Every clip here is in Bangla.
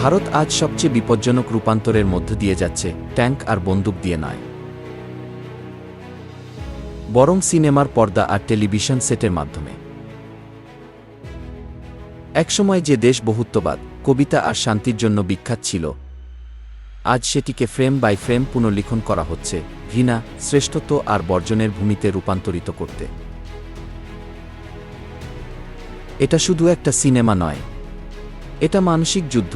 ভারত আজ সবচেয়ে বিপজ্জনক রূপান্তরের মধ্য দিয়ে যাচ্ছে, ট্যাঙ্ক আর বন্দুক দিয়ে নয়। বরং সিনেমার পর্দা আর টেলিভিশন সেটের মাধ্যমে। একসময় যে দেশ বহুত্ববাদ, কবিতা আর শান্তির জন্য বিখ্যাত ছিল, আজ সেটিকে ফ্রেম বাই ফ্রেম পুনর্লিখন করা হচ্ছে, ঘৃণা, শ্রেষ্ঠত্ব আর বর্জনের ভূমিতে রূপান্তরিত করতে। এটা শুধু একটা সিনেমা নয়, এটা মানসিক যুদ্ধ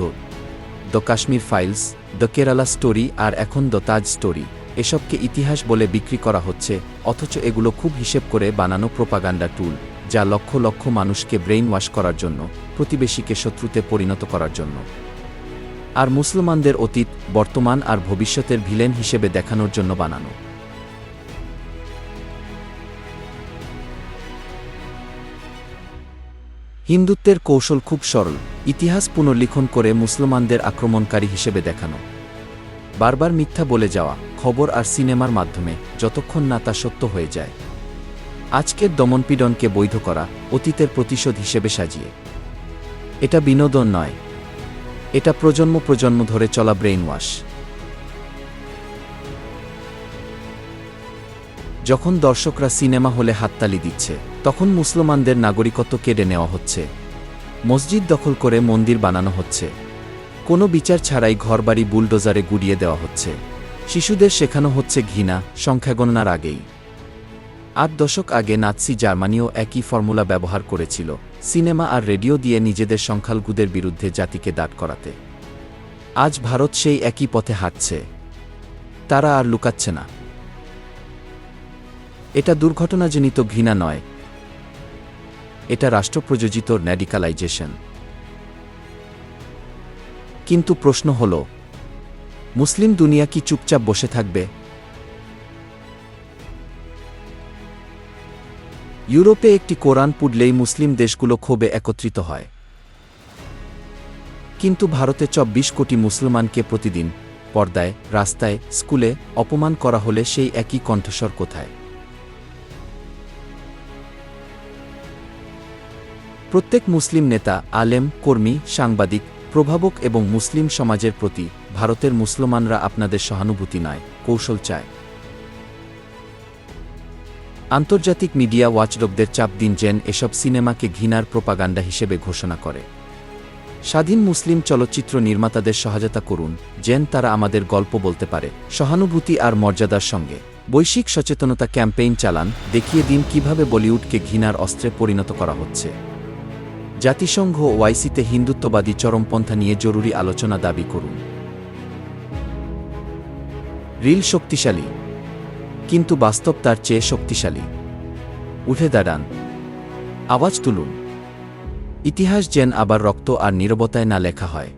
the Kashmir Files, the Kerala Story আর এখন দ্য তাজ স্টোরি। এসবকে ইতিহাস বলে বিক্রি করা হচ্ছে, অথচ এগুলো খুব হিসেব করে বানানো প্রোপাগান্ডা টুল, যা লক্ষ লক্ষ মানুষকে ব্রেইন ওয়াশ করার জন্য, প্রতিবেশীকে শত্রুতে পরিণত করার জন্য। আর মুসলমানদের অতীত, বর্তমান আর ভবিষ্যতের ভিলেন হিসেবে দেখানোর জন্য বানানো। হিন্দুত্বের কৌশল খুব সরল, ইতিহাস পুনর্লিখন করে মুসলমানদের আক্রমণকারী হিসেবে দেখানো। বারবার মিথ্যা বলে যাওয়া, খবর আর সিনেমার মাধ্যমে, যতক্ষণ না তা সত্য হয়ে যায়। আজকের দমনপীড়নকে বৈধ করা, অতীতের প্রতিশোধ হিসেবে সাজিয়ে। এটা বিনোদন নয়। এটা প্রজন্ম প্রজন্ম ধরে চলা ব্রেইন যখন দর্শকরা সিনেমা হলে হাততালি দিচ্ছে, তখন মুসলমানদের নাগরিকত্ব কেড়ে নেওয়া হচ্ছে। মসজিদ দখল করে মন্দির বানানো হচ্ছে। কোনো বিচার ছাড়াই ঘরবাড়ি বুলডোজারে গুড়িয়ে দেওয়া হচ্ছে। শিশুদের শেখানো হচ্ছে ঘৃণা সংখ্যাগণনার আগেই। আট দশক আগে নাৎসি জার্মানিও একই ফর্মুলা ব্যবহার করেছিল, সিনেমা আর রেডিও দিয়ে নিজেদের সংখ্যালঘুদের বিরুদ্ধে জাতিকে দাঁড় করাতে। আজ ভারত সেই একই পথে হাঁটছে। তারা আর লুকাচ্ছে না। এটা দুর্ঘটনাজনিত ঘৃণা নয়। এটা রাষ্ট্রপ্রযোজিত ন্যাডিকালাইজেশন। কিন্তু প্রশ্ন হল, মুসলিম দুনিয়া কি চুপচাপ বসে থাকবে? ইউরোপে একটি কোরআন পুডলেই মুসলিম দেশগুলো ক্ষোভে একত্রিত হয়। কিন্তু ভারতে চব্বিশ কোটি মুসলমানকে প্রতিদিন পর্দায়, রাস্তায়, স্কুলে অপমান করা হলে সেই একই কণ্ঠস্বর কোথায়? প্রত্যেক মুসলিম নেতা, আলেম, কর্মী, সাংবাদিক, প্রভাবক এবং মুসলিম সমাজের প্রতি ভারতের মুসলমানরা আপনাদের সহানুভূতি নয়, কৌশল চায়। আন্তর্জাতিক মিডিয়া ওয়াচডগদের চাপ দিন যেন এসব সিনেমাকে ঘৃণার প্রোপাগান্ডা হিসেবে ঘোষণা করে। স্বাধীন মুসলিম চলচ্চিত্র নির্মাতাদের সহায়তা করুন, যেন তারা আমাদের গল্প বলতে পারে, সহানুভূতি আর মর্যাদার সঙ্গে। বৈশ্বিক সচেতনতা ক্যাম্পেইন চালান, দেখিয়ে দিন কীভাবে বলিউডকে ঘৃণার অস্ত্রে পরিণত করা হচ্ছে। জাতিসংঘ ওয়াইসিতে হিন্দুত্ববাদী চরমপন্থা নিয়ে জরুরি আলোচনা দাবি করুন। রিল শক্তিশালী, কিন্তু বাস্তব তার চেয়ে শক্তিশালী। উঠে দাঁড়ান। আওয়াজ তুলুন। ইতিহাস যেন আবার রক্ত আর নিরবতায় না লেখা হয়।